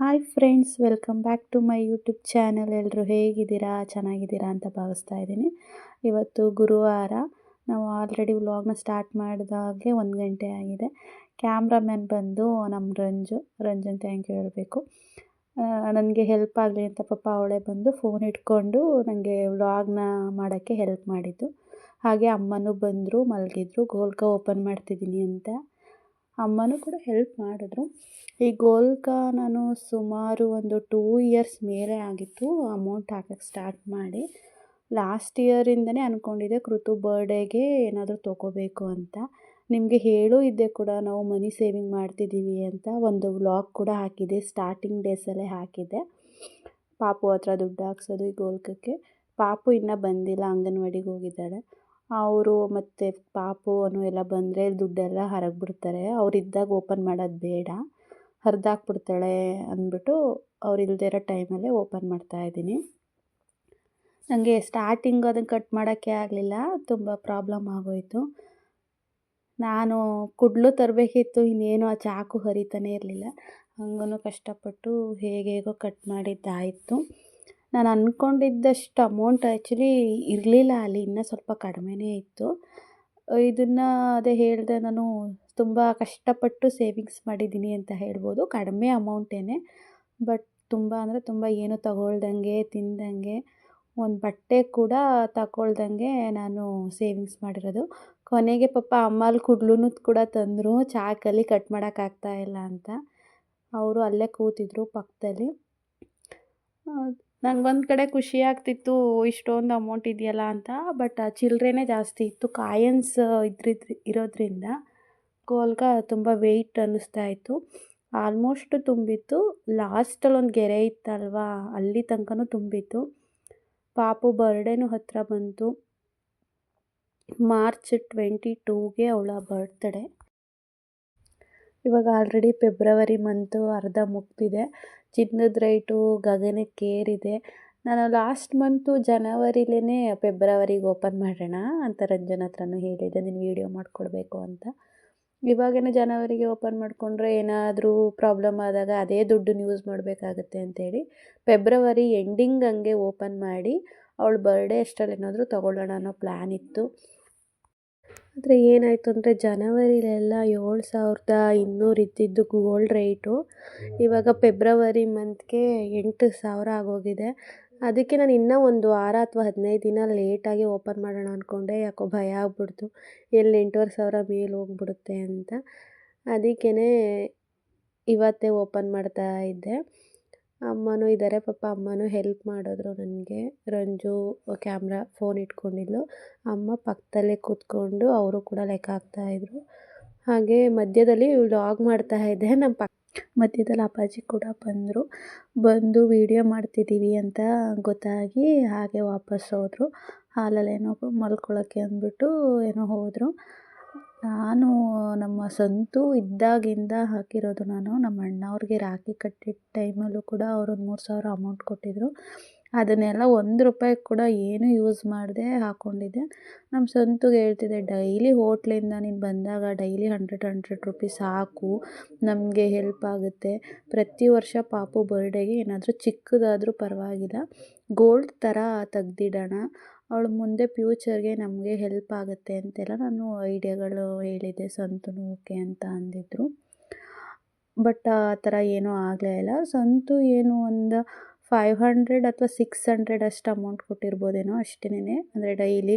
Hi friends welcome back to my YouTube channel ಎಲ್ಲರೂ ಹೇಗಿದ್ದೀರಾ? ಚೆನ್ನಾಗಿದ್ದೀರಾ ಅಂತ ಭಾವಿಸ್ತಾ ಇದ್ದೀನಿ. ಇವತ್ತು ಗುರುವಾರ, ನಾವು ಆಲ್ರೆಡಿ ವ್ಲಾಗ್ನ ಸ್ಟಾರ್ಟ್ ಮಾಡಿದಾಗೆ ಒಂದು ಗಂಟೆ ಆಗಿದೆ. ಕ್ಯಾಮ್ರಾಮ್ಯಾನ್ ಬಂದು ನಮ್ಮ ರಂಜು, ರಂಜನ್ ಥ್ಯಾಂಕ್ ಯು ಹೇಳಬೇಕು. ನನಗೆ ಹೆಲ್ಪ್ ಆಗಲಿ ಅಂತ ಪಾಪ ಅವಳೇ ಬಂದು ಫೋನ್ ಇಟ್ಕೊಂಡು ನನಗೆ ವ್ಲಾಗ್ನ ಮಾಡೋಕ್ಕೆ ಹೆಲ್ಪ್ ಮಾಡಿದ್ದು. ಹಾಗೆ ಅಮ್ಮನೂ ಬಂದರು, ಮಲಗಿದ್ರು, ಗೋಲ್ಕ ಓಪನ್ ಮಾಡ್ತಿದ್ದೀನಿ ಅಂತ. ಅಮ್ಮನೂ ಕೂಡ ಹೆಲ್ಪ್ ಮಾಡಿದ್ರು. ಈ ಗೋಲ್ಕ ನಾನು ಸುಮಾರು ಒಂದು ಟೂ ಇಯರ್ಸ್ ಮೇಲೆ ಆಗಿತ್ತು ಅಮೌಂಟ್ ಹಾಕಕ್ಕೆ ಸ್ಟಾರ್ಟ್ ಮಾಡಿ. ಲಾಸ್ಟ್ ಇಯರಿಂದನೇ ಅಂದ್ಕೊಂಡಿದ್ದೆ ಕೃತು ಬರ್ಡೇಗೆ ಏನಾದರೂ ತೊಗೋಬೇಕು ಅಂತ. ನಿಮಗೆ ಹೇಳೂ ಇದ್ದೆ ಕೂಡ, ನಾವು ಮನಿ ಸೇವಿಂಗ್ ಮಾಡ್ತಿದ್ದೀವಿ ಅಂತ ಒಂದು ವ್ಲಾಗ್ ಕೂಡ ಹಾಕಿದ್ದೆ ಸ್ಟಾರ್ಟಿಂಗ್ ಡೇಸಲ್ಲೇ ಹಾಕಿದ್ದೆ. ಪಾಪು ಹತ್ರ ದುಡ್ಡು ಹಾಕ್ಸೋದು ಈ ಗೋಲ್ಕಕ್ಕೆ. ಪಾಪು ಇನ್ನೂ ಬಂದಿಲ್ಲ, ಅಂಗನವಾಡಿಗೆ ಹೋಗಿದ್ದಾಳೆ. ಅವರು ಮತ್ತು ಪಾಪು ಅವನು ಎಲ್ಲ ಬಂದರೆ ದುಡ್ಡೆಲ್ಲ ಹರಗ್ಬಿಡ್ತಾರೆ. ಅವರಿದ್ದಾಗ ಓಪನ್ ಮಾಡೋದು ಬೇಡ. ಹರಿದಾಕ್ಬಿಡ್ತಾಳೆ ಅಂದ್ಬಿಟ್ಟು ಅವ್ರು ಇಲ್ಲದೇ ಇರೋ ಟೈಮಲ್ಲೇ ಓಪನ್ ಮಾಡ್ತಾಯಿದ್ದೀನಿ ನನಗೆ ಸ್ಟಾರ್ಟಿಂಗ್ ಅದನ್ನು ಕಟ್ ಮಾಡೋಕ್ಕೆ ಆಗಲಿಲ್ಲ. ತುಂಬ ಪ್ರಾಬ್ಲಮ್ ಆಗೋಯಿತು. ನಾನು ಕುಡ್ಲು ತರಬೇಕಿತ್ತು. ಇನ್ನೇನು ಆ ಚಾಕು ಹರಿತಾನೇ ಇರಲಿಲ್ಲ. ಹಂಗೂ ಕಷ್ಟಪಟ್ಟು ಹೇಗೆ ಹೇಗೋ ಕಟ್ ಮಾಡಿದ್ದಾಯಿತು. ನಾನು ಅಂದ್ಕೊಂಡಿದ್ದಷ್ಟು ಅಮೌಂಟ್ ಆ್ಯಕ್ಚುಲಿ ಇರಲಿಲ್ಲ, ಅಲ್ಲಿ ಇನ್ನೂ ಸ್ವಲ್ಪ ಕಡಿಮೆನೇ ಇತ್ತು. ಇದನ್ನು ಅದೇ ಹೇಳಿದೆ ನಾನು ತುಂಬ ಕಷ್ಟಪಟ್ಟು ಸೇವಿಂಗ್ಸ್ ಮಾಡಿದ್ದೀನಿ ಅಂತ ಹೇಳ್ಬೋದು, ಕಡಿಮೆ ಅಮೌಂಟೇ ಬಟ್ ತುಂಬ ಅಂದರೆ ತುಂಬ ಏನು ತಗೊಳ್ದಂಗೆ, ತಿಂದಂಗೆ, ಒಂದು ಬಟ್ಟೆ ಕೂಡ ತಗೊಳ್ದಂಗೆ ನಾನು ಸೇವಿಂಗ್ಸ್ ಮಾಡಿರೋದು. ಕೊನೆಗೆ ಪಾಪ ಅಮ್ಮಲ್ಲಿ ಕುಡ್ಲೂ ಕೂಡ ತಂದರು, ಚಾಕಲ್ಲಿ ಕಟ್ ಮಾಡೋಕ್ಕಾಗ್ತಾ ಇಲ್ಲ ಅಂತ. ಅವರು ಅಲ್ಲೇ ಕೂತಿದ್ರು ಪಕ್ಕದಲ್ಲಿ. ನಂಗೊಂದು ಕಡೆ ಖುಷಿ ಆಗ್ತಿತ್ತು, ಇಷ್ಟೊಂದು ಅಮೌಂಟ್ ಇದೆಯಲ್ಲ ಅಂತ. ಬಟ್ ಚಿಲ್ಲರೆನೇ ಜಾಸ್ತಿ ಇತ್ತು. ಕಾಯನ್ಸ್ ಇದ್ರಿದ್ ಇರೋದ್ರಿಂದ ಗೋಲ್ಗ ತುಂಬ ವೆಯ್ಟ್ ಅನ್ನಿಸ್ತಾ ಇತ್ತು. ಆಲ್ಮೋಸ್ಟ್ ತುಂಬಿತ್ತು. ಲಾಸ್ಟಲ್ಲಿ ಒಂದು ಗೆರೆ ಇತ್ತಲ್ವಾ, ಅಲ್ಲಿ ತನಕನೂ ತುಂಬಿತ್ತು. ಪಾಪು ಬರ್ಡೇನೂ ಹತ್ತಿರ ಬಂತು. ಮಾರ್ಚ್ ಟ್ವೆಂಟಿ ಟೂಗೆ ಅವಳ ಬರ್ತ್ಡೇ ಇವಾಗ ಆಲ್ರೆಡಿ ಫೆಬ್ರವರಿ ಮಂತು ಅರ್ಧ ಮುಗ್ದಿದೆ. ಚಿನ್ನದ ರೇಟು ಗಗನಕ್ಕೇರಿದೆ ನಾನು ಲಾಸ್ಟ್ ಮಂತು ಜನವರಿಲೇ ಫೆಬ್ರವರಿಗೆ ಓಪನ್ ಮಾಡೋಣ ಅಂತ ರಂಜನ್ ಹತ್ರನೂ ಹೇಳಿದ್ದೆ. ನೀನು ವೀಡಿಯೋ ಮಾಡಿಕೊಡ್ಬೇಕು ಅಂತ. ಇವಾಗೇನೋ ಜನವರಿಗೆ ಓಪನ್ ಮಾಡಿಕೊಂಡ್ರೆ ಏನಾದರೂ ಪ್ರಾಬ್ಲಮ್ ಆದಾಗ ಅದೇ ದುಡ್ಡು ಯೂಸ್ ಮಾಡಬೇಕಾಗತ್ತೆ ಅಂತೇಳಿ ಫೆಬ್ರವರಿ ಎಂಡಿಂಗ್ ಹಂಗೆ ಓಪನ್ ಮಾಡಿ ಅವಳ ಬರ್ಡೇ ಅಷ್ಟರಲ್ಲಿ ಏನಾದರೂ ತೊಗೊಳ್ಳೋಣ ಅನ್ನೋ ಪ್ಲ್ಯಾನ್ ಇತ್ತು. ಆದರೆ ಏನಾಯಿತು ಅಂದರೆ ಜನವರಿಲೆಲ್ಲ ಏಳು ಸಾವಿರದ ಇನ್ನೂರು ಇದ್ದಿದ್ದು ಗೋಲ್ಡ್ ರೇಟು ಇವಾಗ ಫೆಬ್ರವರಿ ಮಂತ್ಗೆ ಎಂಟು ಸಾವಿರ ಆಗೋಗಿದೆ. ಅದಕ್ಕೆ ನಾನು ಇನ್ನೂ ಒಂದು ವಾರ ಅಥವಾ ಹದಿನೈದು ದಿನ ಲೇಟಾಗಿ ಓಪನ್ ಮಾಡೋಣ ಅಂದ್ಕೊಂಡೆ ಯಾಕೋ ಭಯ ಆಗ್ಬಿಡ್ತು. ಎಲ್ಲಿ ಎಂಟೂವರೆ ಸಾವಿರ ಮೇಲೆ ಹೋಗ್ಬಿಡುತ್ತೆ ಅಂತ. ಅದಕ್ಕೇ ಇವತ್ತೇ ಓಪನ್ ಮಾಡ್ತಾ ಇದ್ದೆ. ಅಮ್ಮನೂ ಇದ್ದಾರೆ ಪಾಪ ಅಮ್ಮನೂ ಹೆಲ್ಪ್ ಮಾಡಿದ್ರು ನನಗೆ. ರಂಜು ಕ್ಯಾಮ್ರಾ ಫೋನ್ ಇಟ್ಕೊಂಡಿದ್ಲು. ಅಮ್ಮ ಪಕ್ಕದಲ್ಲೇ ಕೂತ್ಕೊಂಡು ಅವರು ಕೂಡ ಲೆಕ್ಕ ಹಾಕ್ತಾಯಿದ್ರು ಹಾಗೆ ಮಧ್ಯದಲ್ಲಿ ವ್ಲಾಗ್ ಮಾಡ್ತಾಯಿದ್ದೆ ನಮ್ಮ ಪಕ್ಕ ಮಧ್ಯದಲ್ಲಿ ಅಪ್ಪಾಜಿ ಕೂಡ ಬಂದರು. ಬಂದು ವೀಡಿಯೋ ಮಾಡ್ತಿದ್ದೀವಿ ಅಂತ ಗೊತ್ತಾಗಿ ಹಾಗೆ ವಾಪಸ್ ಹೋದರು. ಹಾಲಲ್ಲೇನೋ ಮಲ್ಕೊಳ್ಳೋಕ್ಕೆ ಅಂದ್ಬಿಟ್ಟು ಏನೋ ಹೋದರು. ನಾನು ನಮ್ಮ ಸಂತು ಇದ್ದಾಗಿಂದ ಹಾಕಿರೋದು ನಾನು ನಮ್ಮ ಅಣ್ಣವ್ರಿಗೆ ರಾಖಿ ಕಟ್ಟಿದ ಟೈಮಲ್ಲೂ ಕೂಡ ಅವ್ರೊಂದು ಮೂರು ಸಾವಿರ ಅಮೌಂಟ್ ಕೊಟ್ಟಿದ್ದರು ಅದನ್ನೆಲ್ಲ ಒಂದು ರೂಪಾಯಿ ಕೂಡ ಏನೂ ಯೂಸ್ ಮಾಡದೆ ಹಾಕ್ಕೊಂಡಿದ್ದೆ ನಮ್ಮ ಸಂತುಗೆ ಹೇಳ್ತಿದ್ದೆ, ಡೈಲಿ ಹೋಟ್ಲಿಂದ ನೀನು ಬಂದಾಗ ಡೈಲಿ ಹಂಡ್ರೆಡ್ ಹಂಡ್ರೆಡ್ ರುಪೀಸ್ ಹಾಕು ನಮಗೆ ಹೆಲ್ಪ್ ಆಗುತ್ತೆ. ಪ್ರತಿ ವರ್ಷ ಪಾಪು ಬರ್ಡೇಗೆ ಏನಾದರೂ ಚಿಕ್ಕದಾದರೂ ಪರವಾಗಿಲ್ಲ. ಗೋಲ್ಡ್ ಥರ ತೆಗ್ದಿಡೋಣ. ಅವಳು ಮುಂದೆ ಫ್ಯೂಚರ್ಗೆ ನಮಗೆ ಹೆಲ್ಪ್ ಆಗುತ್ತೆ ಅಂತೆಲ್ಲ ನಾನು ಐಡಿಯಾಗಳು ಹೇಳಿದ್ದೆ ಸಂತುನು ಓಕೆ ಅಂತ ಅಂದಿದ್ರು. ಬಟ್ ಆ ಥರ ಏನೂ ಆಗಲೇ ಇಲ್ಲ. ಸಂತು ಏನು ಒಂದು ಫೈವ್ ಹಂಡ್ರೆಡ್ ಅಥವಾ ಸಿಕ್ಸ್ ಹಂಡ್ರೆಡ್ ಅಷ್ಟು ಅಮೌಂಟ್ ಕೊಟ್ಟಿರ್ಬೋದೇನೋ ಅಷ್ಟೇನೆ ಅಂದರೆ ಡೈಲಿ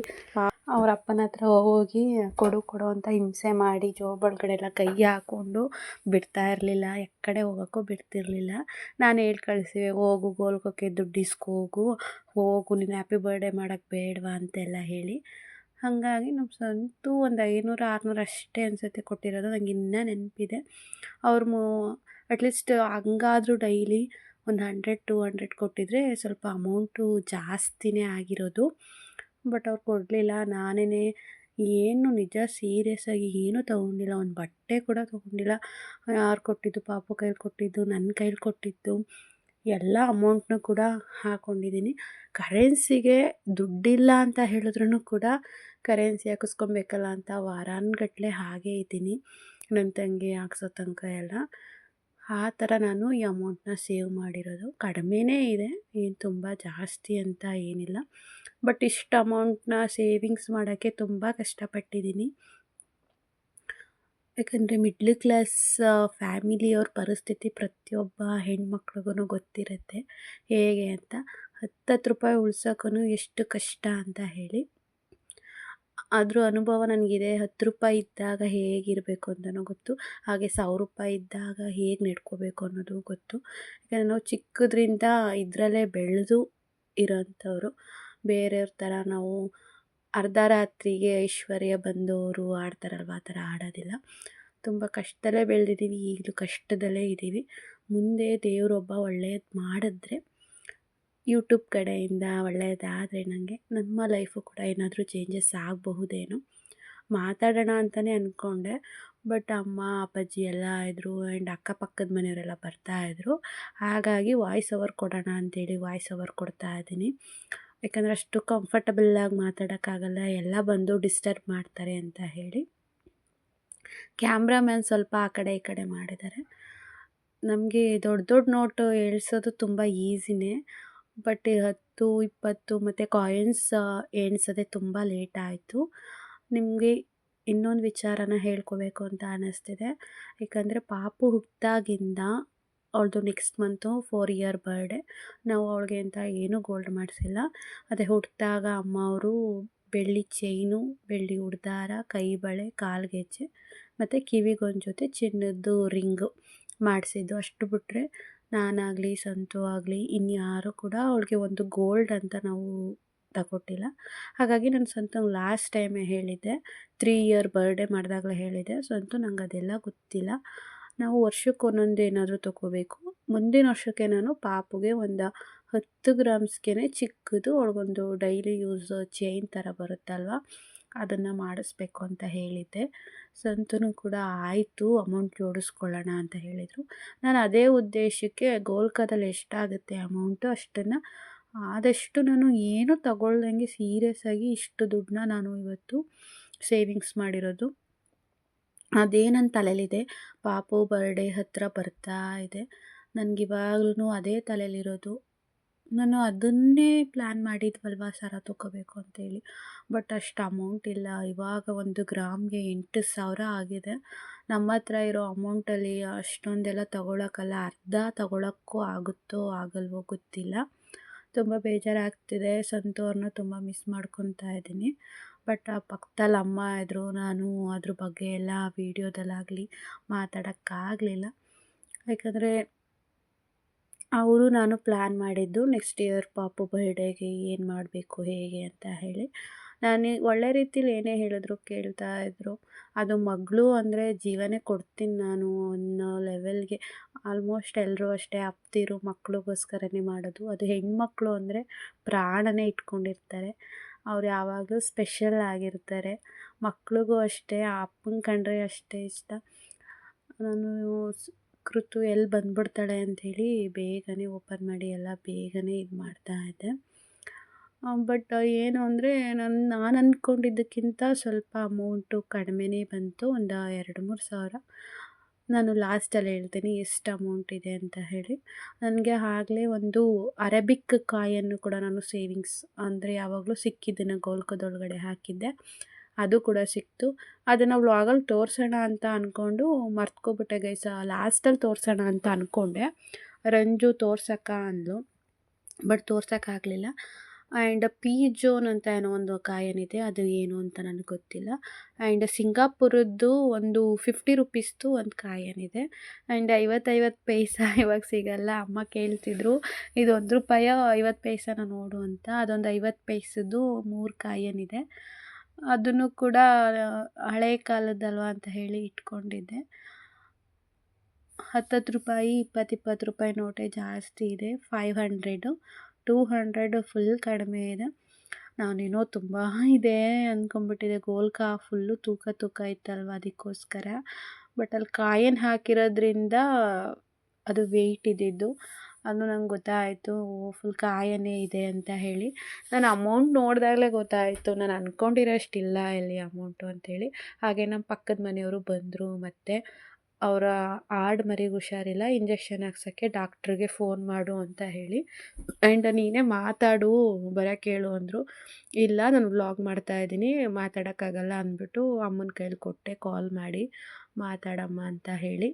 ಅವ್ರ ಅಪ್ಪನ ಹತ್ರ ಹೋಗಿ ಕೊಡು ಕೊಡು ಅಂತ ಹಿಂಸೆ ಮಾಡಿ ಜೋಬ್ ಒಳಗಡೆ ಎಲ್ಲ ಕೈ ಹಾಕ್ಕೊಂಡು ಬಿಡ್ತಾ ಇರಲಿಲ್ಲ. ಎಕ್ಕಡೆ ಹೋಗೋಕ್ಕೂ ಬಿಡ್ತಿರ್ಲಿಲ್ಲ. ನಾನು ಹೇಳಿ ಕಳಿಸಿವೆ, ಹೋಗು ಗೋಲ್ಕೋಕೆ ದುಡ್ಡು ಇಸ್ಕೊ ಹೋಗು ಹೋಗು, ನೀನು ಹ್ಯಾಪಿ ಬರ್ಡೇ ಮಾಡೋಕ್ಕೆ ಬೇಡವಾ ಅಂತೆಲ್ಲ ಹೇಳಿ. ಹಾಗಾಗಿ ನಮ್ಮ ಸಂತು ಒಂದು ಐನೂರು, ಆರುನೂರು ಅಷ್ಟೇ ಅನಿಸುತ್ತೆ ಕೊಟ್ಟಿರೋದು. ನನಗೆ ಇನ್ನೂ ನೆನಪಿದೆ. ಅವ್ರ ಮೋ ಅಟ್ಲೀಸ್ಟ್ ಹಂಗಾದ್ರೂ ಡೈಲಿ ಒಂದು ಹಂಡ್ರೆಡ್, ಟು ಹಂಡ್ರೆಡ್ ಕೊಟ್ಟಿದ್ರೆ ಸ್ವಲ್ಪ ಅಮೌಂಟು ಜಾಸ್ತಿನೇ ಆಗಿರೋದು. ಬಟ್ ಅವ್ರು ಕೊಡಲಿಲ್ಲ. ನಾನೇ ಏನು ನಿಜ ಸೀರಿಯಸ್ಸಾಗಿ ಏನೂ ತೊಗೊಂಡಿಲ್ಲ. ಒಂದು ಬಟ್ಟೆ ಕೂಡ ತೊಗೊಂಡಿಲ್ಲ. ಯಾರು ಕೊಟ್ಟಿದ್ದು? ಪಾಪು ಕೈಲಿ ಕೊಟ್ಟಿದ್ದು ನನ್ನ ಕೈಲಿ ಕೊಟ್ಟಿದ್ದು. ಎಲ್ಲ ಅಮೌಂಟ್ನೂ ಕೂಡ ಹಾಕ್ಕೊಂಡಿದ್ದೀನಿ ಕರೆನ್ಸಿಗೆ ದುಡ್ಡಿಲ್ಲ ಅಂತ ಹೇಳಿದ್ರೂ ಕೂಡ ಕರೆನ್ಸಿ ಹಾಕಿಸ್ಕೊಬೇಕಲ್ಲ ಅಂತ ವಾರಾನುಗಟ್ಲೆ ಹಾಗೇ ಇದ್ದೀನಿ. ನನ್ನ ತಂಗಿ ಹಾಕ್ಸೋ ತನಕ ಎಲ್ಲ. ಆ ಥರ ನಾನು ಈ ಅಮೌಂಟನ್ನ ಸೇವ್ ಮಾಡಿರೋದು. ಕಡಿಮೆನೇ ಇದೆ. ಏನು ತುಂಬ ಜಾಸ್ತಿ ಅಂತ ಏನಿಲ್ಲ. ಬಟ್ ಇಷ್ಟು ಅಮೌಂಟ್ನ ಸೇವಿಂಗ್ಸ್ ಮಾಡೋಕ್ಕೆ ತುಂಬ ಕಷ್ಟಪಟ್ಟಿದ್ದೀನಿ. ಯಾಕಂದರೆ ಮಿಡ್ಲ್ ಕ್ಲಾಸ್ ಫ್ಯಾಮಿಲಿಯವ್ರ ಪರಿಸ್ಥಿತಿ ಪ್ರತಿಯೊಬ್ಬ ಹೆಣ್ಮಕ್ಳಿಗೂ ಗೊತ್ತಿರುತ್ತೆ. ಹೇಗೆ ಅಂತ ಹತ್ತತ್ತು ರೂಪಾಯಿ ಉಳ್ಸೋಕ್ಕೂ ಎಷ್ಟು ಕಷ್ಟ ಅಂತ ಹೇಳಿ. ಅದ್ರ ಅನುಭವ ನನಗಿದೆ. ಹತ್ತು ರೂಪಾಯಿ ಇದ್ದಾಗ ಹೇಗಿರಬೇಕು ಅಂತಲೂ ಗೊತ್ತು. ಹಾಗೆ ಸಾವಿರ ರೂಪಾಯಿ ಇದ್ದಾಗ ಹೇಗೆ ನಡ್ಕೋಬೇಕು ಅನ್ನೋದು ಗೊತ್ತು. ಯಾಕಂದರೆ ನಾವು ಚಿಕ್ಕದ್ರಿಂದ ಇದರಲ್ಲೇ ಬೆಳೆದು ಇರೋಂಥವ್ರು. ಬೇರೆಯವ್ರ ಥರ ನಾವು ಅರ್ಧ ರಾತ್ರಿಗೆ ಐಶ್ವರ್ಯ ಬಂದವರು ಆಡ್ತಾರಲ್ವ ಆ ಥರ ಆಡೋದಿಲ್ಲ. ತುಂಬ ಕಷ್ಟದಲ್ಲೇ ಬೆಳೆದಿದ್ದೀವಿ, ಈಗಲೂ ಕಷ್ಟದಲ್ಲೇ ಇದ್ದೀವಿ. ಮುಂದೆ ದೇವರೊಬ್ಬ ಒಳ್ಳೆಯದು ಮಾಡಿದ್ರೆ ಯೂಟ್ಯೂಬ್ ಕಡೆಯಿಂದ ಒಳ್ಳೆಯದಾದರೆ ನನಗೆ ನಮ್ಮ ಲೈಫು ಕೂಡ ಏನಾದರೂ ಚೇಂಜಸ್ ಆಗಬಹುದೇನೋ ಮಾತಾಡೋಣ ಅಂತಲೇ ಅಂದ್ಕೊಂಡೆ ಬಟ್ ಅಮ್ಮ, ಅಪ್ಪಾಜಿ ಎಲ್ಲ ಇದ್ದರು ಆ್ಯಂಡ್ ಅಕ್ಕಪಕ್ಕದ ಮನೆಯವರೆಲ್ಲ ಬರ್ತಾಯಿದ್ರು ಹಾಗಾಗಿ ವಾಯ್ಸ್ ಓವರ್ ಕೊಡೋಣ ಅಂತೇಳಿ ವಾಯ್ಸ್ ಓವರ್ ಕೊಡ್ತಾ ಇದ್ದೀನಿ. ಯಾಕಂದರೆ ಅಷ್ಟು ಕಂಫರ್ಟಬಲ್ಲಾಗಿ ಮಾತಾಡೋಕ್ಕಾಗಲ್ಲ, ಎಲ್ಲ ಬಂದು ಡಿಸ್ಟರ್ಬ್ ಮಾಡ್ತಾರೆ ಅಂತ ಹೇಳಿ. ಕ್ಯಾಮ್ರಾಮ್ಯಾನ್ ಸ್ವಲ್ಪ ಆ ಕಡೆ ಈ ಕಡೆ ಮಾಡಿದ್ದಾರೆ. ನಮಗೆ ದೊಡ್ಡ ದೊಡ್ಡ ನೋಟು ಎಳ್ಸೋದು ತುಂಬ ಈಸಿನೇ ಬಟ್ ಹತ್ತು, ಇಪ್ಪತ್ತು ಮತ್ತು ಕಾಯಿನ್ಸ್ ಎಣಿಸೋದೇ ತುಂಬ ಲೇಟ್ ಆಯಿತು. ನಿಮಗೆ ಇನ್ನೊಂದು ವಿಚಾರನ ಹೇಳ್ಕೋಬೇಕು ಅಂತ ಅನ್ನಿಸ್ತಿದೆ ಏಕೆಂದರೆ ಪಾಪು ಹುಟ್ಟಿದಾಗಿಂದ ಅವಳದು next month four year birthday ನಾವು ಅವಳಿಗೆ ಅಂತ ಏನೂ ಗೋಲ್ಡ್ ಮಾಡಿಸಿಲ್ಲ. ಅದೇ ಹುಟ್ಟಿದಾಗ ಅಮ್ಮ ಅವರು ಬೆಳ್ಳಿ ಚೈನು ಬೆಳ್ಳಿ ಉಡ್ದಾರ, ಕೈ ಬಳೆ ಕಾಲ್ಗೆಜ್ಜೆ ಮತ್ತು ಕಿವಿಗೊಂದು ಜೊತೆ ಚಿನ್ನದ್ದು ರಿಂಗು ಮಾಡಿಸಿದ್ದು. ಅಷ್ಟು ಬಿಟ್ಟರೆ ನಾನಾಗಲಿ, ಸಂತು ಆಗಲಿ, ಇನ್ಯಾರೂ ಕೂಡ ಅವಳಿಗೆ ಒಂದು ಗೋಲ್ಡ್ ಅಂತ ನಾವು ತಗೊಟ್ಟಿಲ್ಲ. ಹಾಗಾಗಿ ನಾನು ಸಂತಂಗೆ ಲಾಸ್ಟ್ ಟೈಮೇ ಹೇಳಿದ್ದೆ ತ್ರೀ ಇಯರ್ ಬರ್ಡೇ ಮಾಡಿದಾಗಲೇ ಹೇಳಿದ್ದೆ. ಸಂತು ನಂಗೆ ಅದೆಲ್ಲ ಗೊತ್ತಿಲ್ಲ. ನಾವು ವರ್ಷಕ್ಕೆ ಒಂದೊಂದು ಏನಾದರೂ ತೊಗೋಬೇಕು. ಮುಂದಿನ ವರ್ಷಕ್ಕೆ ನಾನು ಪಾಪುಗೆ ಒಂದು ಹತ್ತು ಗ್ರಾಮ್ಸ್ಗೆ ಚಿಕ್ಕದು, ಅವಳಿಗೊಂದು ಡೈಲಿ ಯೂಸ್ ಚೈನ್ ಥರ ಬರುತ್ತಲ್ವ? ಅದನ್ನು ಮಾಡಿಸ್ಬೇಕು ಅಂತ ಹೇಳಿದ್ದೆ. ಸಂತನು ಕೂಡ ಆಯಿತು ಅಮೌಂಟ್ ಜೋಡಿಸ್ಕೊಳ್ಳೋಣ ಅಂತ ಹೇಳಿದರು. ನಾನು ಅದೇ ಉದ್ದೇಶಕ್ಕೆ ಗೋಲ್ಕದಲ್ಲಿ ಎಷ್ಟಾಗುತ್ತೆ ಅಮೌಂಟು ಅಷ್ಟನ್ನು, ಆದಷ್ಟು ನಾನು ಏನು ತಗೊಳ್ದಂಗೆ ಸೀರಿಯಸ್ಸಾಗಿ ಇಷ್ಟು ದುಡ್ಡನ್ನ ನಾನು ಇವತ್ತು ಸೇವಿಂಗ್ಸ್ ಮಾಡಿರೋದು. ಅದೇ ನನ್ನ ತಲೆಯಲ್ಲಿದೆ. ಪಾಪು ಬರ್ಡೇ ಹತ್ತಿರ ಬರ್ತಾ ಇದೆ. ನನಗಿವಾಗ್ಲೂ ಅದೇ ತಲೆಯಲ್ಲಿರೋದು. ನಾನು ಅದನ್ನೇ ಪ್ಲ್ಯಾನ್ ಮಾಡಿದ್ವಲ್ವ ಸರ ತೊಗೋಬೇಕು ಅಂತೇಳಿ. ಬಟ್ ಅಷ್ಟು ಅಮೌಂಟ್ ಇಲ್ಲ. ಇವಾಗ ಒಂದು ಗ್ರಾಮ್ಗೆ ಎಂಟು ಸಾವಿರ ಆಗಿದೆ. ನಮ್ಮ ಹತ್ರ ಇರೋ ಅಮೌಂಟಲ್ಲಿ ಅಷ್ಟೊಂದೆಲ್ಲ ತಗೊಳಕ್ಕಲ್ಲ ಅರ್ಧ ತಗೊಳಕ್ಕೂ ಆಗುತ್ತೋ ಆಗಲ್ವೋ ಗೊತ್ತಿಲ್ಲ. ತುಂಬ ಬೇಜಾರಾಗ್ತಿದೆ. ಸಂತು ಅವ್ರನ್ನ ತುಂಬ ಮಿಸ್ ಮಾಡ್ಕೊತಾ ಇದ್ದೀನಿ. ಬಟ್ ಪಕ್ಕದಲ್ಲಿ ಅಮ್ಮ ಇದ್ದರು ನಾನು ಅದ್ರ ಬಗ್ಗೆ ಎಲ್ಲ ವೀಡಿಯೋದಲ್ಲಾಗಲಿ ಮಾತಾಡೋಕ್ಕಾಗಲಿಲ್ಲ. ಯಾಕಂದರೆ ಅವರು ನಾನು ಪ್ಲ್ಯಾನ್ ಮಾಡಿದ್ದು ನೆಕ್ಸ್ಟ್ ಇಯರ್ ಪಾಪು ಬರ್ಡೇಗೆ ಏನು ಮಾಡಬೇಕು, ಹೇಗೆ ಅಂತ ಹೇಳಿ. ನಾನು ಒಳ್ಳೆ ರೀತಿಲಿ ಏನೇ ಹೇಳಿದ್ರು ಕೇಳ್ತಾ ಇದ್ದರು ಅದು ಮಗಳು ಅಂದರೆ ಜೀವನೇ ಕೊಡ್ತೀನಿ ನಾನು ಅನ್ನೋ ಲೆವೆಲ್ಗೆ ಆಲ್ಮೋಸ್ಟ್ ಎಲ್ಲರೂ ಅಷ್ಟೇ ಅಪ್ತಿರು ಮಕ್ಕಳಿಗೋಸ್ಕರನೇ ಮಾಡೋದು. ಅದು ಹೆಣ್ಮಕ್ಳು ಅಂದರೆ ಪ್ರಾಣನೇ ಇಟ್ಕೊಂಡಿರ್ತಾರೆ. ಅವ್ರು ಯಾವಾಗಲೂ ಸ್ಪೆಷಲ್ ಆಗಿರ್ತಾರೆ. ಮಕ್ಕಳಿಗೂ ಅಷ್ಟೇ ಆ ಅಪ್ಪನ ಕಂಡ್ರೆ ಅಷ್ಟೇ ಇಷ್ಟ. ನಾನು ಕೃತು ಎಲ್ಲಿ ಬಂದ್ಬಿಡ್ತಾಳೆ ಅಂಥೇಳಿ ಬೇಗನೆ ಓಪನ್ ಮಾಡಿ ಎಲ್ಲ ಬೇಗನೆ ಇದು ಮಾಡ್ತಾ ಇದ್ದೆ. ಬಟ್ ಏನು ಅಂದರೆ ನನ್ನ ನಾನು ಅಂದ್ಕೊಂಡಿದ್ದಕ್ಕಿಂತ ಸ್ವಲ್ಪ ಅಮೌಂಟು ಕಡಿಮೆನೇ ಬಂತು. ಒಂದು ಎರಡು ಮೂರು ಸಾವಿರ. ನಾನು ಲಾಸ್ಟಲ್ಲಿ ಹೇಳ್ತೀನಿ ಎಷ್ಟು ಅಮೌಂಟ್ ಇದೆ ಅಂತ ಹೇಳಿ. ನನಗೆ ಆಗಲೇ ಒಂದು ಅರೇಬಿಕ್ ಕಾಯನ್ನು ಕೂಡ ನಾನು ಸೇವಿಂಗ್ಸ್ ಅಂದರೆ ಯಾವಾಗಲೂ ಸಿಕ್ಕಿದ್ದನ್ನು ಗೋಲ್ಕದೊಳಗಡೆ ಹಾಕಿದ್ದೆ. ಅದು ಕೂಡ ಸಿಕ್ತು. ಅದನ್ನು ವ್ಲಾಗಲ್ಲಿ ತೋರಿಸೋಣ ಅಂತ ಅಂದ್ಕೊಂಡು ಮರ್ತ್ಕೊಬಿಟ್ಟೆ ಗೈಸ. ಲಾಸ್ಟಲ್ಲಿ ತೋರಿಸೋಣ ಅಂತ ಅಂದ್ಕೊಂಡೆ ರಂಜು ತೋರ್ಸಕ್ಕ ಅಂದ್ಲು. ಬಟ್ ತೋರ್ಸೋಕ್ಕಾಗಲಿಲ್ಲ ಆ್ಯಂಡ್ ಪೀ ಜೋನ್ ಅಂತ ಏನೋ ಒಂದು ಕಾಯನಿದೆ. ಅದು ಏನು ಅಂತ ನನಗೆ ಗೊತ್ತಿಲ್ಲ. ಆ್ಯಂಡ್ ಸಿಂಗಾಪುರದ್ದು ಒಂದು ಫಿಫ್ಟಿ ರುಪೀಸ್ದು ಒಂದು ಕಾಯನಿದೆ. ಆ್ಯಂಡ್ ಐವತ್ತೈವತ್ತು ಪೈಸಾ ಇವಾಗ ಸಿಗಲ್ಲ. ಅಮ್ಮ ಕೇಳ್ತಿದ್ರು ಇದು ಒಂದು ರೂಪಾಯ ಐವತ್ತು ಪೈಸಾನ ನೋಡು ಅಂತ. ಅದೊಂದು ಐವತ್ತು ಪೈಸದ್ದು ಮೂರು ಕಾಯನಿದೆ. ಅದನ್ನು ಕೂಡ ಹಳೆ ಕಾಲದ್ದಲ್ವ ಅಂತ ಹೇಳಿ ಇಟ್ಕೊಂಡಿದ್ದೆ. ಹತ್ತತ್ತು ರೂಪಾಯಿ ಇಪ್ಪತ್ತು ಇಪ್ಪತ್ತು ರೂಪಾಯಿ ನೋಟೇ ಜಾಸ್ತಿ ಇದೆ. Five hundred, two hundred full ಕಡಿಮೆ ಇದೆ. ನಾನೇನೋ ತುಂಬ ಇದೆ ಅಂದ್ಕೊಂಬಿಟ್ಟಿದೆ ಗೋಲ್ಕ ಫುಲ್ಲು ತೂಕ ತೂಕ ಇತ್ತಲ್ವ ಅದಕ್ಕೋಸ್ಕರ. ಬಟ್ ಅಲ್ಲಿ ಕಾಯಿನ್ ಹಾಕಿರೋದ್ರಿಂದ ಅದು ವೆಯ್ಟ್ ಇದ್ದಿದ್ದು. ಅದು ನಂಗೆ ಗೊತ್ತಾಯಿತು ಫುಲ್ ಕಾಯನೇ ಇದೆ ಅಂತ ಹೇಳಿ. ನಾನು ಅಮೌಂಟ್ ನೋಡಿದಾಗಲೇ ಗೊತ್ತಾಯಿತು, ನಾನು ಅಂದ್ಕೊಂಡಿರೋಷ್ಟಿಲ್ಲ ಇಲ್ಲಿ ಅಮೌಂಟು ಅಂಥೇಳಿ ಹಾಗೆ ನಮ್ಮ ಪಕ್ಕದ ಮನೆಯವರು ಬಂದರು, ಮತ್ತು ಅವರ ಆಡ್ ಮರಿಗೆ ಹುಷಾರಿಲ್ಲ ಇಂಜೆಕ್ಷನ್ ಹಾಕ್ಸೋಕ್ಕೆ ಡಾಕ್ಟ್ರಿಗೆ ಫೋನ್ ಮಾಡು ಅಂತ ಹೇಳಿ. ಆ್ಯಂಡ್ ನೀನೇ ಮಾತಾಡು ಬರೋಕ್ಕೆ ಹೇಳು ಅಂದರು. ಇಲ್ಲ, ನಾನು ವ್ಲಾಗ್ ಮಾಡ್ತಾ ಇದ್ದೀನಿ, ಮಾತಾಡೋಕ್ಕಾಗಲ್ಲ ಅಂದ್ಬಿಟ್ಟು ಅಮ್ಮನ ಕೈಲಿ ಕೊಟ್ಟೆ ಕಾಲ್ ಮಾಡಿ ಮಾತಾಡಮ್ಮ ಅಂತ ಹೇಳಿ.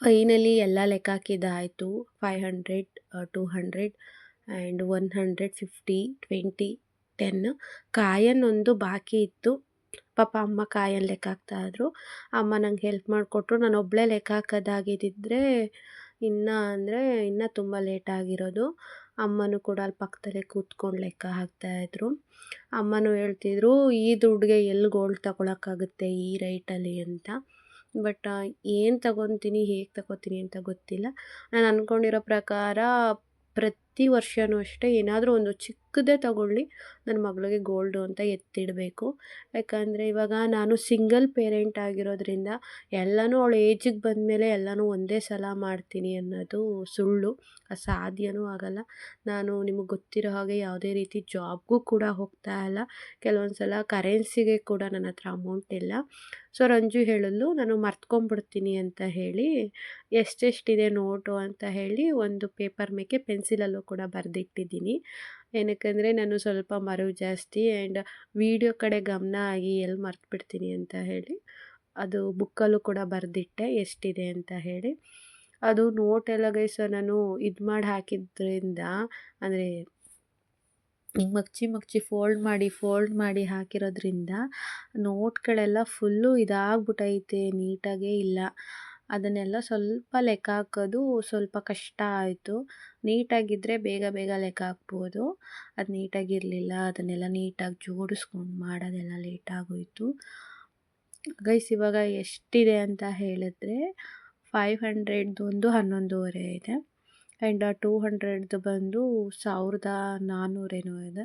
ಫೈನಲಿ ಎಲ್ಲ ಲೆಕ್ಕ ಹಾಕಿದ್ದಾಯಿತು five hundred two hundred and one hundred fifty, twenty, ten. ಕಾಯನ್ನೊಂದು ಬಾಕಿ ಇತ್ತು. ಪಾಪ ಅಮ್ಮ ಕಾಯಲ್ಲಿ ಲೆಕ್ಕ ಹಾಕ್ತಾಯಿದ್ರು ಅಮ್ಮ ನಂಗೆ ಹೆಲ್ಪ್ ಮಾಡಿಕೊಟ್ರು. ನಾನು ಒಬ್ಬಳೇ ಲೆಕ್ಕ ಹಾಕೋದಾಗಿದ್ದಿದ್ರೆ ಇನ್ನು ಅಂದರೆ ಇನ್ನೂ ತುಂಬ ಲೇಟ್ ಆಗಿರೋದು. ಅಮ್ಮನೂ ಕೂಡ ಅಲ್ಲಿ ಪಕ್ಕದಲ್ಲೇ ಕೂತ್ಕೊಂಡು ಲೆಕ್ಕ ಹಾಕ್ತಾಯಿದ್ರು ಅಮ್ಮನೂ ಹೇಳ್ತಿದ್ರು, ಈ ದುಡ್ಡಿಗೆ ಎಲ್ಲಿ ಗೋಲ್ಡ್ ತಗೊಳಕ್ಕಾಗುತ್ತೆ ಈ ರೈಟಲ್ಲಿ ಅಂತ. ಬಟ್ ಏನು ತಗೊತೀನಿ ಹೇಗೆ ತಗೋತೀನಿ ಅಂತ ಗೊತ್ತಿಲ್ಲ. ನಾನು ಅಂದ್ಕೊಂಡಿರೋ ಪ್ರಕಾರ ಪ್ರತಿ ವರ್ಷವೂ ಅಷ್ಟೇ ಏನಾದರೂ ಒಂದು ಚಿಕ್ಕದೇ ತಗೊಳ್ಳಿ ನನ್ನ ಮಗಳಿಗೆ ಗೋಲ್ಡು ಅಂತ ಎತ್ತಿಡಬೇಕು. ಯಾಕಂದರೆ ಇವಾಗ ನಾನು ಸಿಂಗಲ್ ಪೇರೆಂಟ್ ಆಗಿರೋದ್ರಿಂದ ಎಲ್ಲನೂ ಅವಳ ಏಜಿಗೆ ಬಂದಮೇಲೆ ಎಲ್ಲನೂ ಒಂದೇ ಸಲ ಮಾಡ್ತೀನಿ ಅನ್ನೋದು ಸುಳ್ಳು. ಸಾಧ್ಯವೂ ಆಗೋಲ್ಲ. ನಾನು ನಿಮಗೆ ಗೊತ್ತಿರೋ ಹಾಗೆ ಯಾವುದೇ ರೀತಿ ಜಾಬ್ಗೂ ಕೂಡ ಹೋಗ್ತಾ ಇಲ್ಲ. ಕೆಲವೊಂದು ಸಲ ಕರೆನ್ಸಿಗೆ ಕೂಡ ನನ್ನ ಹತ್ರ ಅಮೌಂಟ್ ಇಲ್ಲ. ಸೊ ರಂಜು ಹೇಳಲು ನಾನು ಮರ್ತ್ಕೊಂಡ್ಬಿಡ್ತೀನಿ ಅಂತ ಹೇಳಿ ಎಷ್ಟೆಷ್ಟಿದೆ ನೋಟು ಅಂತ ಹೇಳಿ ಒಂದು ಪೇಪರ್ ಮೇಕೆ ಪೆನ್ಸಿಲಲ್ಲೂ ಕೂಡ ಬರೆದಿಟ್ಟಿದ್ದೀನಿ. ಏನಕ್ಕಂದರೆ ನಾನು ಸ್ವಲ್ಪ ಮರವು ಜಾಸ್ತಿ ಆ್ಯಂಡ್ ವೀಡಿಯೋ ಕಡೆ ಗಮನ ಆಗಿ ಎಲ್ಲಿ ಮರ್ತುಬಿಡ್ತೀನಿ ಅಂತ ಹೇಳಿ, ಅದು ಬುಕ್ಕಲ್ಲೂ ಕೂಡ ಬರೆದಿಟ್ಟೆ, ಎಷ್ಟಿದೆ ಅಂತ ಹೇಳಿ. ಅದು ನೋಟ್ ಎಲ್ಲ ಗೈಸ ನಾನು ಇದು ಮಾಡಿ ಹಾಕಿದ್ರಿಂದ, ಅಂದರೆ ಹಿಂಗೆ ಮಗ್ಚಿ ಮಗ್ಚಿ ಫೋಲ್ಡ್ ಮಾಡಿ ಫೋಲ್ಡ್ ಮಾಡಿ ಹಾಕಿರೋದ್ರಿಂದ ನೋಟ್ಗಳೆಲ್ಲ ಫುಲ್ಲು ಇದಾಗ್ಬಿಟ್ಟೈತೆ ನೀಟಾಗೇ ಇಲ್ಲ. ಅದನ್ನೆಲ್ಲ ಸ್ವಲ್ಪ ಲೆಕ್ಕ ಹಾಕೋದು ಸ್ವಲ್ಪ ಕಷ್ಟ ಆಯಿತು. ನೀಟಾಗಿದ್ದರೆ ಬೇಗ ಬೇಗ ಲೆಕ್ಕ ಹಾಕ್ಬೋದು. ಅದು ನೀಟಾಗಿರಲಿಲ್ಲ, ಅದನ್ನೆಲ್ಲ ನೀಟಾಗಿ ಜೋಡಿಸ್ಕೊಂಡು ಮಾಡೋದೆಲ್ಲ ಲೇಟಾಗೋಯಿತು ಗೈಸ್, ಇವಾಗ ಎಷ್ಟಿದೆ ಅಂತ ಹೇಳಿದ್ರೆ ಫೈವ್ ಹಂಡ್ರೆಡ್ದು ಒಂದು ಹನ್ನೊಂದುವರೆ ಇದೆ. ಆ್ಯಂಡ್ ಟೂ ಹಂಡ್ರೆಡ್ದು ಬಂದು ಸಾವಿರದ ನಾನ್ನೂರೇನೋ ಇದೆ.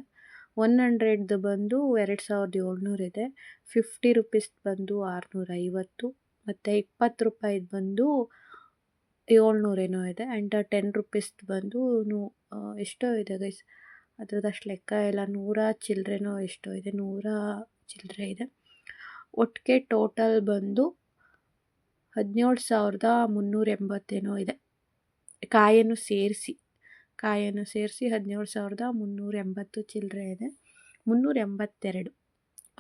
ಒನ್ ಹಂಡ್ರೆಡ್ದು ಬಂದು ಎರಡು ಸಾವಿರದ ಏಳ್ನೂರಿದೆ. ಫಿಫ್ಟಿ ರುಪೀಸ್ ಬಂದು ಆರುನೂರೈವತ್ತು. ಮತ್ತು ಇಪ್ಪತ್ತು ರೂಪಾಯಿದು ಬಂದು ಏಳ್ನೂರೇನೋ ಇದೆ. ಆ್ಯಂಡ್ ಟೆನ್ ರುಪೀಸ್ದು ಬಂದು ನೂ ಎಷ್ಟೋ ಇದೆ ಗೈಸ್ ಅದ್ರದ್ದು ಅಷ್ಟು ಲೆಕ್ಕ ಇಲ್ಲ. ನೂರ ಚಿಲ್ಲರೆನೋ ಎಷ್ಟೋ ಇದೆ. ನೂರ ಚಿಲ್ಲರೆ ಇದೆ. ಒಟ್ಟಿಗೆ ಟೋಟಲ್ ಬಂದು ಹದಿನೇಳು ಸಾವಿರದ ಮುನ್ನೂರ ಎಂಬತ್ತೇನೋ ಇದೆ. ಕಾಯನ್ನು ಸೇರಿಸಿ ಕಾಯನ್ನು ಸೇರಿಸಿ ಹದಿನೇಳು ಸಾವಿರದ ಮುನ್ನೂರ ಎಂಬತ್ತು ಚಿಲ್ಲರೆ ಇದೆ. ಮುನ್ನೂರ ಎಂಬತ್ತೆರಡು.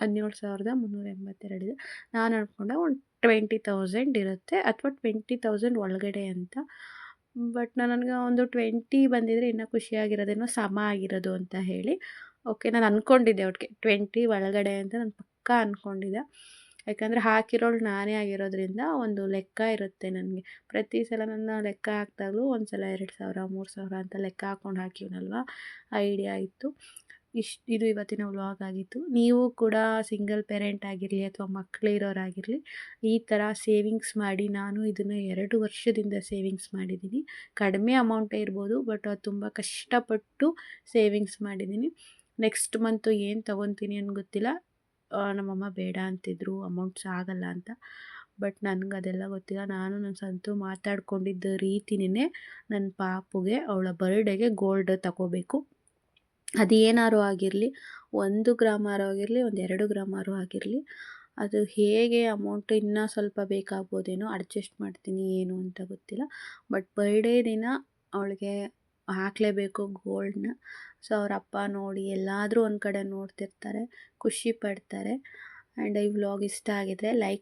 ಹದಿನೇಳು ಸಾವಿರದ ಮುನ್ನೂರ ಎಂಬತ್ತೆರಡು ಇದೆ. ನಾನು ಅಂದ್ಕೊಂಡೆ ಒಂದು ಟ್ವೆಂಟಿ ತೌಸಂಡ್ ಇರುತ್ತೆ ಅಥವಾ ಟ್ವೆಂಟಿ ತೌಸಂಡ್ ಒಳಗಡೆ ಅಂತ. ಬಟ್ ನನಗೆ ಒಂದು ಟ್ವೆಂಟಿ ಬಂದಿದ್ದರೆ ಇನ್ನೂ ಖುಷಿಯಾಗಿರೋದೇನೋ ಸಮ ಆಗಿರೋದು ಅಂತ ಹೇಳಿ. ಓಕೆ ನಾನು ಅಂದ್ಕೊಂಡಿದ್ದೆ ಅವ್ರಿಗೆ ಟ್ವೆಂಟಿ ಒಳಗಡೆ ಅಂತ ನಾನು ಪಕ್ಕಾ ಅಂದ್ಕೊಂಡಿದ್ದೆ ಯಾಕಂದರೆ ಹಾಕಿರೋಳು ನಾನೇ ಆಗಿರೋದ್ರಿಂದ ಒಂದು ಲೆಕ್ಕ ಇರುತ್ತೆ ನನಗೆ. ಪ್ರತಿ ಸಲ ನನ್ನ ಲೆಕ್ಕ ಹಾಕ್ದಾಗಲೂ ಒಂದು ಸಲ ಎರಡು ಸಾವಿರ, ಮೂರು ಸಾವಿರ ಅಂತ ಲೆಕ್ಕ ಹಾಕ್ಕೊಂಡು ಹಾಕಿವನಲ್ವ? ಐಡಿಯಾ ಇತ್ತು. ಇಷ್ಟು ಇದು ಇವತ್ತಿನ ವ್ಲಾಗ್ ಆಗಿತ್ತು. ನೀವು ಕೂಡ ಸಿಂಗಲ್ ಪೇರೆಂಟ್ ಆಗಿರಲಿ ಅಥವಾ ಮಕ್ಕಳಿರೋರಾಗಿರಲಿ ಈ ಥರ ಸೇವಿಂಗ್ಸ್ ಮಾಡಿ ನಾನು ಇದನ್ನು ಎರಡು ವರ್ಷದಿಂದ ಸೇವಿಂಗ್ಸ್ ಮಾಡಿದ್ದೀನಿ. ಕಡಿಮೆ ಅಮೌಂಟೇ ಇರ್ಬೋದು ಬಟ್ ಅದು ತುಂಬ ಕಷ್ಟಪಟ್ಟು ಸೇವಿಂಗ್ಸ್ ಮಾಡಿದ್ದೀನಿ. ನೆಕ್ಸ್ಟ್ ಮಂತು ಏನು ತೊಗೊತೀನಿ ಅಂತ ಗೊತ್ತಿಲ್ಲ. ನಮ್ಮಮ್ಮ ಬೇಡ ಅಂತಿದ್ರು ಅಮೌಂಟ್ಸ್ ಆಗಲ್ಲ ಅಂತ. ಬಟ್ ನನಗೆ ಅದೆಲ್ಲ ಗೊತ್ತಿಲ್ಲ. ನಾನು ನನ್ನ ಸಂತು ಮಾತಾಡ್ಕೊಂಡಿದ್ದ ರೀತಿನೇ ನನ್ನ ಪಾಪುಗೆ ಅವಳ ಬರ್ಡೇಗೆ ಗೋಲ್ಡ್ ತಗೋಬೇಕು. ಅದು ಏನಾದ್ರು ಆಗಿರಲಿ, ಒಂದು ಗ್ರಾಮಾರು ಆಗಿರಲಿ, ಒಂದು ಎರಡು ಗ್ರಾಮಾರು ಆಗಿರಲಿ, ಅದು ಹೇಗೆ ಅಮೌಂಟ್ ಇನ್ನೂ ಸ್ವಲ್ಪ ಬೇಕಾಗ್ಬೋದೇನೋ ಅಡ್ಜಸ್ಟ್ ಮಾಡ್ತೀನಿ ಏನು ಅಂತ ಗೊತ್ತಿಲ್ಲ. ಬಟ್ ಬರ್ಡೇ ದಿನ ಅವಳಿಗೆ ಹಾಕಲೇಬೇಕು ಗೋಲ್ಡನ್ನ ಸೊ ಅವ್ರ ಅಪ್ಪ ನೋಡಿ ಎಲ್ಲಾದರೂ ಒಂದು ಕಡೆ ನೋಡ್ತಿರ್ತಾರೆ, ಖುಷಿ ಪಡ್ತಾರೆ. ಆ್ಯಂಡ್ ಈ ವ್ಲಾಗ್ ಇಷ್ಟ ಆಗಿದ್ರೆ ಲೈಕ್